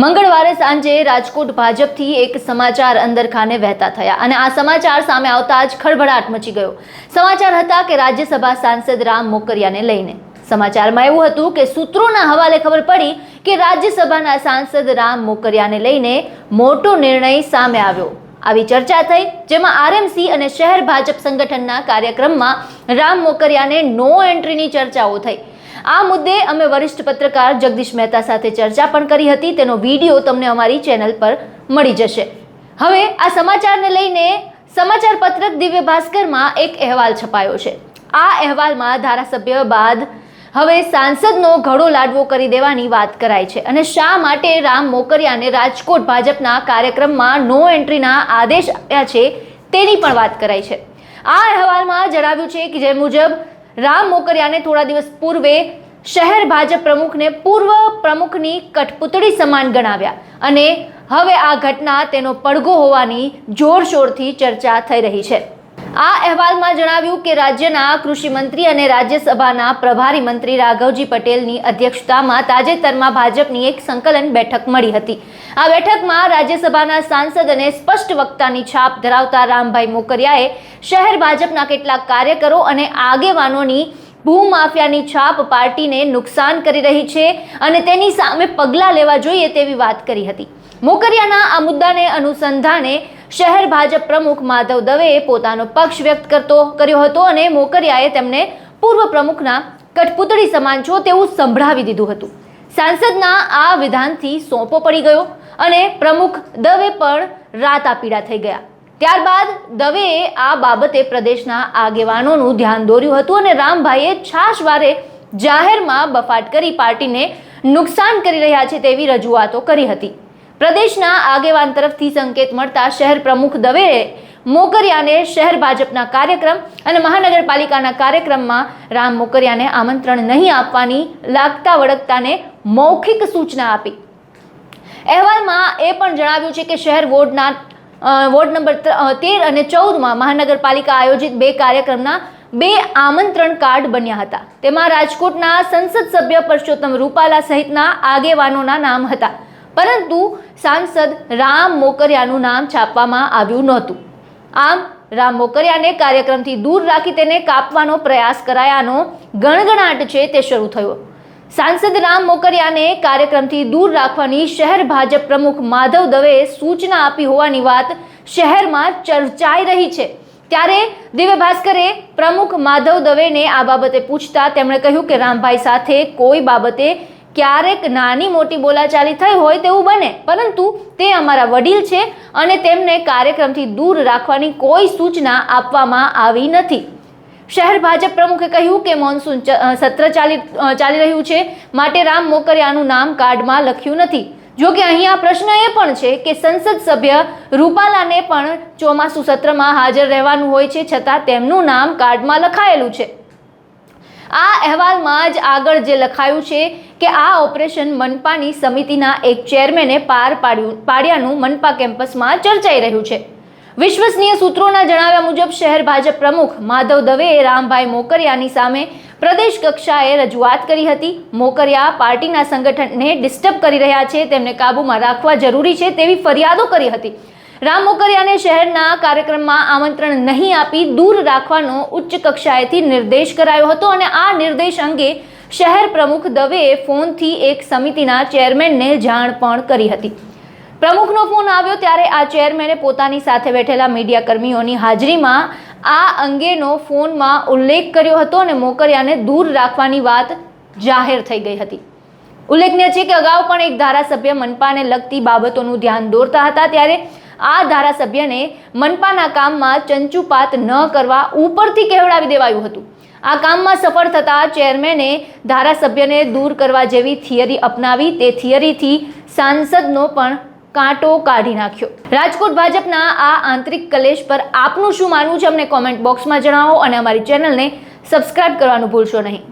મંગળવારે સાંજે રાજકોટ ભાજપથી એક સમાચાર અંદરખાને વહેતા થયા અને આ સમાચાર સામે આવતા જ ખળભળાટ મચી ગયો. સમાચાર હતા કે રાજ્યસભા સાંસદ રામ મોકરિયાને લઈને. સમાચારમાં એવું હતું કે સૂત્રોના હવાલે ખબર પડી કે રાજ્યસભાના સાંસદ રામ મોકરિયાને લઈને મોટો નિર્ણય સામે આવ્યો. આવી ચર્ચા થઈ, જેમાં આરએમસી અને શહેર ભાજપ સંગઠનના કાર્યક્રમમાં રામ મોકરિયાને નો એન્ટ્રીની ચર્ચાઓ થઈ. આ મુદ્દે અમે વરિષ્ઠ પત્રકાર જગદીશ મહેતા સાથે ચર્ચા પણ કરી હતી. તેનો વીડિયો તમને અમારી ચેનલ પર મળી જશે. હવે આ સમાચારને લઈને સમાચાર પત્રક દિવ્ય ભાસ્કરમાં એક અહેવાલ છપાયો છે. આ અહેવાલમાં ધારાસભ્ય બાદ હવે સાંસદનો ઘડો લાડવો કરી દેવાની વાત કરાય છે અને શા માટે રામ મોકરિયાને રાજકોટ ભાજપના કાર્યક્રમમાં નો એન્ટ્રીના આદેશ આપ્યા છે તેની પણ વાત કરાઈ છે. આ અહેવાલમાં જણાવ્યું છે કે જે મુજબ રામ મોકરિયાને થોડા દિવસ પૂર્વે શહેર ભાજપ પ્રમુખને પૂર્વ પ્રમુખની કઠપૂતળી સમાન ગણાવ્યા અને હવે આ ઘટના તેનો પડઘો હોવાની જોરશોરથી ચર્ચા થઈ રહી છે. આ અહેવાલમાં જણાવ્યું કે રાજ્યના કૃષિ મંત્રી અને રાજ્યસભાના પ્રભારી મંત્રી રાઘવજી પટેલની અધ્યક્ષતામાં તાજેતરમાં ભાજપની એક સંકલન બેઠક મળી હતી. આ બેઠકમાં રાજ્યસભાના સાંસદ અને સ્પષ્ટ વક્તાની છાપ ધરાવતા રામભાઈ મોકરિયાએ શહેર ભાજપના કેટલાક કાર્યકરો અને આગેવાનોની ભૂમાફિયાની છાપ પાર્ટીને નુકસાન કરી રહી છે અને તેની સામે પગલાં લેવા જોઈએ તેવી વાત કરી હતી. મોકરિયાના આ મુદ્દાને અનુસંધાને શહેર ભાજપ પ્રમુખ માધવ દવેએ પોતાનો પક્ષ વ્યક્ત કરતો કર્યો હતો અને મોકરિયાએ તેમને પૂર્વ પ્રમુખના કઠપૂતળી સમાન છો તેવું સંભળાવી દીધું હતું. સાંસદના આ વિધાનથી સોંપો પડી ગયો અને પ્રમુખ દવે પણ રાતા પીડા થઈ ગયા. ત્યારબાદ દવેએ આ બાબતે પ્રદેશના આગેવાનોનું ધ્યાન દોર્યું હતું અને રામભાઈએ છાશવારે જાહેરમાં બફાટ કરી પાર્ટીને નુકસાન કરી રહ્યા છે તેવી રજૂઆતો કરી હતી. પ્રદેશના આગેવાન તરફથી સંકેત મળતા શહેર પ્રમુખ દવેએ મોકરિયાને શહેર ભાજપના કાર્યક્રમ અને મહાનગરપાલિકાના કાર્યક્રમમાં રામ મોકરિયાને આમંત્રણ નહીં આપવાની લાગતા વળગતાને મૌખિક સૂચના આપી. અહેવાલમાં એ પણ જણાવ્યું છે કે શહેર વોર્ડના વોર્ડ નંબર તેર અને ચૌદમાં મહાનગરપાલિકા આયોજિત બે કાર્યક્રમના બે આમંત્રણ કાર્ડ બન્યા હતા. તેમાં રાજકોટના સંસદ સભ્ય પરસોત્તમ રૂપાલા સહિતના આગેવાનોના નામ હતા. પરંતુ સાંસદ રામ મોકરિયાનું નામ છાપવામાં આવ્યું નહોતું. આમ, રામ મોકરિયાને કાર્યક્રમથી દૂર રાખી તેને કાપવાનો પ્રયાસ કરાયાનો ગણગણાટ છે તે શરૂ થયો. સાંસદ રામ મોકરિયાને કાર્યક્રમથી દૂર રાખવાની શહેર ભાજપ પ્રમુખ માધવ દવેએ સૂચના આપી હોવાની વાત શહેરમાં ચર્ચાઈ રહી છે. ત્યારે દિવ્ય ભાસ્કરે પ્રમુખ માધવ દવેને આ બાબતે પૂછતા તેમણે કહ્યું કે, રામભાઈ સાથે કોઈ બાબતે ક્યારેક નાની મોટી બોલાચાલી થઈ હોય તેવું બને, પરંતુ તે અમારા વડીલ છે અને તેમને કાર્યક્રમથી દૂર રાખવાની કોઈ સૂચના આપવામાં આવી નથી. શહેર ભાજપ પ્રમુખે કહ્યું કે મોન્સૂન સત્ર ચાલી ચાલી રહ્યું છે, માટે રામ મોકરિયાનું નામ કાર્ડમાં લખ્યું નથી. જો કે અહીંયા પ્રશ્ન એ પણ છે કે સંસદ સભ્ય રૂપાલાને પણ ચોમાસુ સત્રમાં હાજર રહેવાનું હોય છે, છતાં તેમનું નામ કાર્ડમાં લખાયેલું છે. આ અહેવાલમાં જ આગળ જે લખાયું છે કે આ ઓપરેશન મનપાની સમિતિના એક ચેરમેને પાર પાડ્યું પાડ્યાનું મનપા કેમ્પસમાં ચર્ચાઈ રહ્યું છે. વિશ્વસનીય સૂત્રોના જણાવ્યા મુજબ શહેર ભાજપ પ્રમુખ માધવ દવેએ રામભાઈ મોકરિયાની સામે પ્રદેશ કક્ષાએ રજૂઆત કરી હતી. મોકરિયા પાર્ટીના સંગઠનને ડિસ્ટર્બ કરી રહ્યા છે. તેમને કાબૂમાં રાખવા જરૂરી છે તેવી ફરિયાદો કરી હતી. રામ મોકરિયાને શહેરના કાર્યક્રમમાં આમંત્રણ નહીં આપી દૂર રાખવાનો ઉચ્ચ કક્ષાએથી નિર્દેશ કરાયો હતો અને આ નિર્દેશ અંગે શહેર પ્રમુખ દવેએ ફોનથી એક સમિતિના ચેરમેનને જાણ પણ કરી હતી. પ્રમુખનો ફોન આવ્યો ત્યારે આ ચેરમેને પોતાની સાથે બેઠેલા મીડિયા કર્મીઓની હાજરીમાં આ અંગેનો ફોનમાં ઉલ્લેખ કર્યો હતો અને મોકરિયાને દૂર રાખવાની વાત જાહેર થઈ ગઈ હતી. ઉલ્લેખનીય છે કે અગાઉ પણ એક ધારાસભ્ય મનપાને લગતી બાબતોનું ધ્યાન દોરતા હતા, ત્યારે આ ધારાસભ્યને મનપાના કામમાં ચંચુપાત ન કરવા ઉપરથી કહેવડાવી દેવાયું હતું. આ કામમાં સફળ થતા ચેરમેને ધારાસભ્યને દૂર કરવા જેવી થિયરી અપનાવી તે થિયરીથી સાંસદનો પણ કાંટો કાઢી નાખ્યો. રાજકોટ ભાજપના આ આંતરિક કલેશ પર આપનું શું માનવું છે? અમને કોમેન્ટ બોક્સમાં જણાવો અને અમારી ચેનલને સબસ્ક્રાઇબ કરવાનું ભૂલશો નહીં.